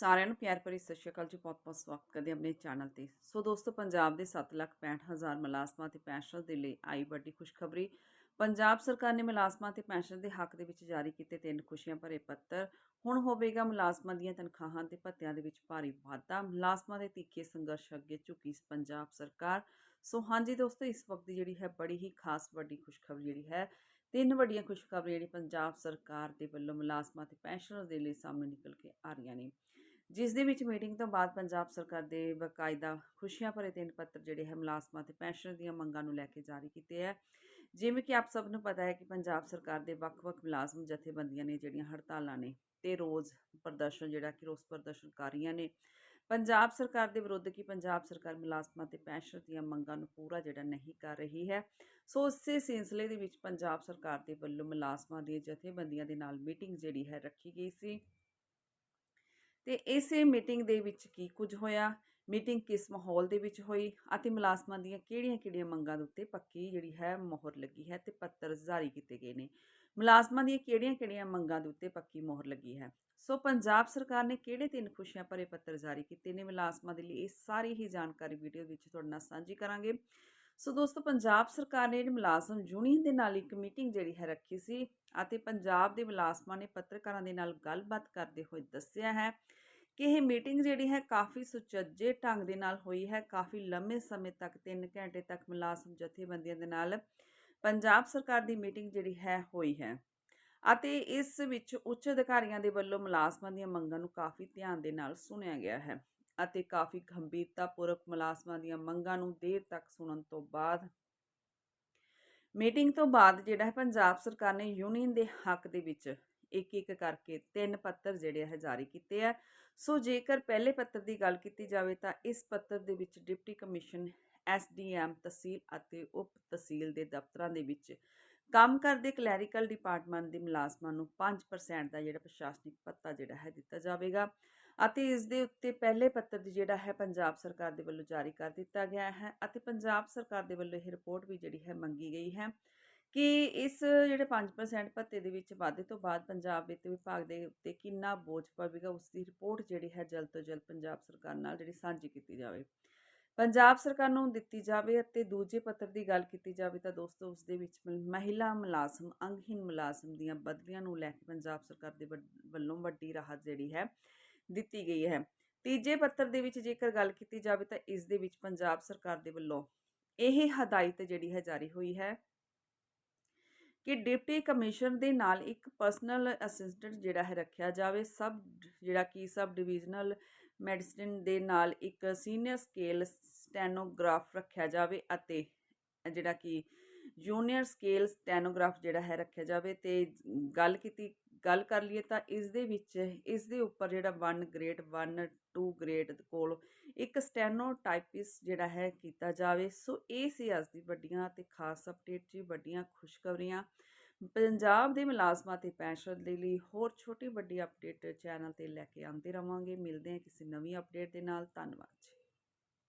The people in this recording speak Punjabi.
ਸਾਰਿਆਂ ਨੂੰ ਪਿਆਰ ਭਰੀ ਸਤਿ ਸ਼੍ਰੀ ਅਕਾਲ ਜੀ ਬਹੁਤ-ਬਹੁਤ ਸਵਾਗਤ ਕਰਦੇ ਆਪਣੇ ਚੈਨਲ ਤੇ। ਸੋ ਦੋਸਤੋ ਪੰਜਾਬ ਦੇ 7,65,000 ਮੁਲਾਜ਼ਮਾਂ ਤੇ ਪੈਨਸ਼ਨਰ ਦੇ ਲਈ ਆਈ ਵੱਡੀ ਖੁਸ਼ਖਬਰੀ। ਪੰਜਾਬ ਸਰਕਾਰ ਨੇ ਮੁਲਾਜ਼ਮਾਂ ਤੇ ਪੈਨਸ਼ਨ ਦੇ ਹੱਕ ਦੇ ਵਿੱਚ ਜਾਰੀ ਕੀਤੇ ਤਿੰਨ ਖੁਸ਼ੀਆਂ ਭਰੇ ਪੱਤਰ। ਹੁਣ ਹੋਵੇਗਾ ਮੁਲਾਜ਼ਮਾਂ ਦੀਆਂ ਤਨਖਾਹਾਂ ਤੇ ਭੱਤਿਆਂ ਦੇ ਵਿੱਚ ਭਾਰੀ ਵਾਧਾ। ਮੁਲਾਜ਼ਮਾਂ ਦੇ ਤਿੱਖੇ ਸੰਘਰਸ਼ ਅੱਗੇ ਝੁਕੀ ਪੰਜਾਬ ਸਰਕਾਰ। ਸੋ ਹਾਂਜੀ ਦੋਸਤੋ ਇਸ ਵਕਤ ਦੀ ਜਿਹੜੀ ਹੈ ਬੜੀ ਹੀ ਖਾਸ ਵੱਡੀ ਖੁਸ਼ਖਬਰੀ ਜਿਹੜੀ ਹੈ ਤਿੰਨ ਵੱਡੀਆਂ ਖੁਸ਼ਖਬਰੀਆਂ ਜਿਹੜੀ ਪੰਜਾਬ ਸਰਕਾਰ ਦੇ ਵੱਲੋਂ ਮੁਲਾਜ਼ਮਾਂ ਤੇ ਪੈਨਸ਼ਨਰ ਦੇ ਲਈ ਸਾਹਮਣੇ ਨਿਕਲ ਕੇ ਆ ਰਹੀਆਂ ਨੇ। ਜਿਸ ਦੇ ਵਿੱਚ ਮੀਟਿੰਗ ਤੋਂ ਬਾਅਦ ਪੰਜਾਬ ਸਰਕਾਰ ਦੇ ਬਕਾਇਦਾ ਖੁਸ਼ੀਆਂ ਭਰੇ ਤਿੰਨ ਪੱਤਰ ਜਿਹੜੇ ਹੈ, ਮੁਲਾਜ਼ਮਾਂ ਤੇ ਪੈਨਸ਼ਨ ਦੀਆਂ ਮੰਗਾਂ ਨੂੰ ਲੈ ਕੇ ਜਾਰੀ ਕੀਤੇ ਹੈ। ਜਿਵੇਂ ਕਿ ਆਪ ਸਭ ਨੂੰ ਪਤਾ ਹੈ ਕਿ ਪੰਜਾਬ ਸਰਕਾਰ ਦੇ ਵੱਖ-ਵੱਖ ਮੁਲਾਜ਼ਮ ਜਥੇਬੰਦੀਆਂ ਨੇ ਜਿਹੜੀਆਂ ਹੜਤਾਲਾਂ ਨੇ ਤੇ ਰੋਜ਼ ਪ੍ਰਦਰਸ਼ਨ ਜਿਹੜਾ ਕਿ ਰੋਸ ਪ੍ਰਦਰਸ਼ਨ ਕਰ ਰਹੀਆਂ ਨੇ, ਪੰਜਾਬ ਸਰਕਾਰ ਦੇ ਵਿਰੁੱਧ ਕਿ ਪੰਜਾਬ ਸਰਕਾਰ ਮੁਲਾਜ਼ਮਾਂ ਤੇ ਪੈਨਸ਼ਨ ਦੀਆਂ ਮੰਗਾਂ ਨੂੰ ਪੂਰਾ ਜਿਹੜਾ ਨਹੀਂ ਕਰ ਰਹੀ ਹੈ, ਸੋ ਇਸੇ ਸਿਲਸਿਲੇ ਦੇ ਵਿੱਚ ਪੰਜਾਬ ਸਰਕਾਰ ਦੇ ਵੱਲੋਂ ਮੁਲਾਜ਼ਮਾਂ ਦੀਆਂ ਜਥੇਬੰਦੀਆਂ ਦੇ ਨਾਲ ਮੀਟਿੰਗ ਜਿਹੜੀ ਹੈ, ਰੱਖੀ ਗਈ ਸੀ। ਤੇ ਇਸੇ ਮੀਟਿੰਗ ਦੇ ਵਿੱਚ ਕੀ ਕੁਝ ਹੋਇਆ? ਮੀਟਿੰਗ ਕਿਸ ਮਾਹੌਲ ਦੇ ਵਿੱਚ ਹੋਈ ਅਤੇ ਮੁਲਾਜ਼ਮਾਂ ਦੀਆਂ ਕਿਹੜੀਆਂ-ਕਿਹੜੀਆਂ ਮੰਗਾਂ ਦੇ ਉੱਤੇ ਪੱਕੀ ਜਿਹੜੀ ਹੈ ਮੋਹਰ ਲੱਗੀ ਹੈ ਤੇ ਪੱਤਰ ਜਾਰੀ ਕੀਤੇ ਗਏ ਨੇ? ਮੁਲਾਜ਼ਮਾਂ ਦੀਆਂ ਕਿਹੜੀਆਂ-ਕਿਹੜੀਆਂ ਮੰਗਾਂ ਦੇ ਉੱਤੇ ਪੱਕੀ ਮੋਹਰ ਲੱਗੀ ਹੈ? ਸੋ ਪੰਜਾਬ ਸਰਕਾਰ ਨੇ ਕਿਹੜੇ ਤਿੰਨ ਖੁਸ਼ੀਆਂ ਭਰੇ ਪੱਤਰ ਜਾਰੀ ਕੀਤੇ ਨੇ? ਮੁਲਾਜ਼ਮਾਂ ਦੇ ਲਈ ਇਹ ਸਾਰੀ ਹੀ ਜਾਣਕਾਰੀ ਵੀਡੀਓ ਵਿੱਚ ਤੁਹਾਡੇ ਨਾਲ ਸਾਂਝੀ ਕਰਾਂਗੇ। ਸੋ ਦੋਸਤੋ, ਪੰਜਾਬ ਸਰਕਾਰ ਨੇ ਮੁਲਾਜ਼ਮ ਯੂਨੀਅਨ ਦੇ ਨਾਲ ਇੱਕ ਮੀਟਿੰਗ ਜਿਹੜੀ ਹੈ ਰੱਖੀ ਸੀ ਅਤੇ ਪੰਜਾਬ ਦੇ ਮੁਲਾਜ਼ਮਾਂ ਨੇ ਪੱਤਰਕਾਰਾਂ ਦੇ ਨਾਲ ਗੱਲਬਾਤ ਕਰਦੇ ਹੋਏ ਦੱਸਿਆ ਹੈ ਕਿ ਇਹ ਮੀਟਿੰਗ ਜਿਹੜੀ ਹੈ ਕਾਫੀ ਸੁਚੱਜੇ ਢੰਗ ਦੇ ਨਾਲ ਹੋਈ ਹੈ। ਕਾਫੀ ਲੰਮੇ ਸਮੇਂ ਤੱਕ 3 ਘੰਟੇ ਤੱਕ ਮੁਲਾਜ਼ਮ ਜਥੇਬੰਦੀਆਂ ਦੇ ਨਾਲ ਪੰਜਾਬ ਸਰਕਾਰ ਦੀ ਮੀਟਿੰਗ ਜਿਹੜੀ ਹੈ ਹੋਈ ਹੈ ਅਤੇ ਇਸ ਵਿੱਚ ਉੱਚ ਅਧਿਕਾਰੀਆਂ ਦੇ ਵੱਲੋਂ ਮੁਲਾਜ਼ਮਾਂ ਦੀਆਂ ਮੰਗਾਂ ਨੂੰ ਕਾਫੀ ਧਿਆਨ ਦੇ ਨਾਲ ਸੁਣਿਆ ਗਿਆ ਹੈ। ਅਤੇ ਕਾਫੀ ਗੰਭੀਰਤਾਪੂਰਵਕ ਮੁਲਾਜ਼ਮਾਂ ਦੀਆਂ ਮੰਗਾਂ ਨੂੰ ਦੇਰ ਤੱਕ ਸੁਣਨ ਤੋਂ ਬਾਅਦ ਮੀਟਿੰਗ ਤੋਂ ਬਾਅਦ ਜਿਹੜਾ ਹੈ ਪੰਜਾਬ ਸਰਕਾਰ ਨੇ ਯੂਨੀਅਨ ਦੇ ਹੱਕ ਦੇ ਵਿੱਚ ਇੱਕ ਇੱਕ ਕਰਕੇ ਤਿੰਨ ਪੱਤਰ ਜਿਹੜੇ ਹੈ ਜਾਰੀ ਕੀਤੇ ਆ। ਸੋ ਜੇਕਰ ਪਹਿਲੇ ਪੱਤਰ ਦੀ ਗੱਲ ਕੀਤੀ ਜਾਵੇ ਤਾਂ ਇਸ ਪੱਤਰ ਦੇ ਵਿੱਚ ਡਿਪਟੀ ਕਮਿਸ਼ਨ ਐਸਡੀਐਮ ਤਹਿਸੀਲ ਅਤੇ ਉਪ ਤਹਿਸੀਲ ਦੇ ਦਫ਼ਤਰਾਂ ਦੇ ਵਿੱਚ ਕੰਮ ਕਰਦੇ ਕਲੈਰੀਕਲ ਡਿਪਾਰਟਮੈਂਟ ਦੇ ਮੁਲਾਜ਼ਮਾਂ ਨੂੰ 5% ਦਾ ਜਿਹੜਾ ਪ੍ਰਸ਼ਾਸਨਿਕ ਭੱਤਾ ਜਿਹੜਾ ਹੈ ਦਿੱਤਾ ਜਾਵੇਗਾ ਅਤੇ ਇਸ ਦੇ ਉੱਤੇ ਪਹਿਲੇ ਪੱਤਰ ਦੀ ਜਿਹੜਾ ਹੈ ਪੰਜਾਬ ਸਰਕਾਰ ਦੇ ਵੱਲੋਂ ਜਾਰੀ ਕਰ ਦਿੱਤਾ ਗਿਆ ਹੈ ਅਤੇ ਪੰਜਾਬ ਸਰਕਾਰ ਦੇ ਵੱਲੋਂ ਇਹ ਰਿਪੋਰਟ ਵੀ ਜਿਹੜੀ ਹੈ ਮੰਗੀ ਗਈ ਹੈ ਕਿ ਇਸ ਜਿਹੜੇ 5% ਭੱਤੇ ਦੇ ਵਿੱਚ ਵਾਧੇ ਤੋਂ ਬਾਅਦ ਪੰਜਾਬ ਵਿੱਤ ਵਿਭਾਗ ਦੇ ਉੱਤੇ ਕਿੰਨਾ ਬੋਝ ਪਵੇਗਾ, ਉਸ ਦੀ ਰਿਪੋਰਟ ਜਿਹੜੀ ਹੈ ਜਲਦ ਤੋਂ ਜਲਦ ਪੰਜਾਬ ਸਰਕਾਰ ਨਾਲ ਜਿਹੜੀ ਸਾਂਝੀ ਕੀਤੀ ਜਾਵੇ। ਪੰਜਾਬ ਸਰਕਾਰ ਨੂੰ ਦਿੱਤੀ ਜਾਵੇ ਅਤੇ ਦੂਜੇ ਪੱਤਰ ਦੀ ਗੱਲ ਕੀਤੀ ਜਾਵੇ ਤਾਂ ਦੋਸਤੋ, ਉਸ ਦੇ ਵਿੱਚ ਮਹਿਲਾ ਮੁਲਾਜ਼ਮ ਅੰਗਹੀਨ ਮੁਲਾਜ਼ਮ ਦੀਆਂ ਬਦਲੀਆਂ ਨੂੰ ਲੈ ਕੇ ਪੰਜਾਬ ਸਰਕਾਰ ਦੇ ਵੱਲੋਂ ਵੱਡੀ ਰਾਹਤ ਜਿਹੜੀ ਹੈ, ਦਿੱਤੀ ਗਈ ਹੈ। ਤੀਜੇ ਪੱਤਰ ਦੇ ਵਿੱਚ ਜੇਕਰ ਗੱਲ ਕੀਤੀ ਜਾਵੇ ਤਾਂ ਇਸ ਦੇ ਵਿੱਚ ਪੰਜਾਬ ਸਰਕਾਰ ਦੇ ਵੱਲੋਂ ਇਹ ਹਦਾਇਤ ਜਿਹੜੀ ਹੈ ਜਾਰੀ ਹੋਈ ਹੈ ਕਿ ਡਿਪਟੀ ਕਮਿਸ਼ਨਰ ਦੇ ਨਾਲ ਇੱਕ ਪਰਸਨਲ ਅਸਿਸਟੈਂਟ ਜਿਹੜਾ ਹੈ ਰੱਖਿਆ ਜਾਵੇ, ਸਬ ਜਿਹੜਾ ਕਿ ਸਬ ਡਿਵੀਜ਼ਨਲ ਮੈਡੀਸਿਨ ਦੇ ਨਾਲ ਇੱਕ ਸੀਨੀਅਰ ਸਕੇਲ ਸਟੈਨੋਗ੍ਰਾਫ ਰੱਖਿਆ ਜਾਵੇ ਅਤੇ ਜਿਹੜਾ ਕਿ ਜੂਨੀਅਰ ਸਕੇਲ ਸਟੈਨੋਗ੍ਰਾਫ ਜਿਹੜਾ ਹੈ ਰੱਖਿਆ ਜਾਵੇ। ਤੇ ਗੱਲ ਕੀਤੀ ਗੱਲ ਕਰ ਲਈਏ ਤਾਂ ਇਸ ਦੇ ਵਿੱਚ, ਇਸ ਦੇ ਉੱਪਰ ਜਿਹੜਾ 1 ਗ੍ਰੇਡ 1 2 ਗ੍ਰੇਡ ਕੋਲ ਇੱਕ ਸਟੈਨੋ ਟਾਈਪਿਸ ਜਿਹੜਾ ਹੈ ਕੀਤਾ ਜਾਵੇ। ਸੋ ਇਹ ਸੀ ਅੱਜ ਦੀ ਵੱਡੀਆਂ ਤੇ ਖਾਸ ਅਪਡੇਟ ਜੀ, ਵੱਡੀਆਂ ਖੁਸ਼ਖਬਰੀਆਂ। ਪੰਜਾਬ ਦੇ ਮੁਲਾਜ਼ਮਾਂ ਤੇ ਪੈਨਸ਼ਨ ਦੇ ਲਈ ਹੋਰ ਛੋਟੀ ਵੱਡੀ ਅਪਡੇਟ ਚੈਨਲ ਤੇ ਲੈ ਕੇ ਆਉਂਦੇ ਰਵਾਂਗੇ। ਮਿਲਦੇ ਹਾਂ ਕਿਸੇ ਨਵੀਂ ਅਪਡੇਟ ਦੇ ਨਾਲ। ਧੰਨਵਾਦ ਜੀ।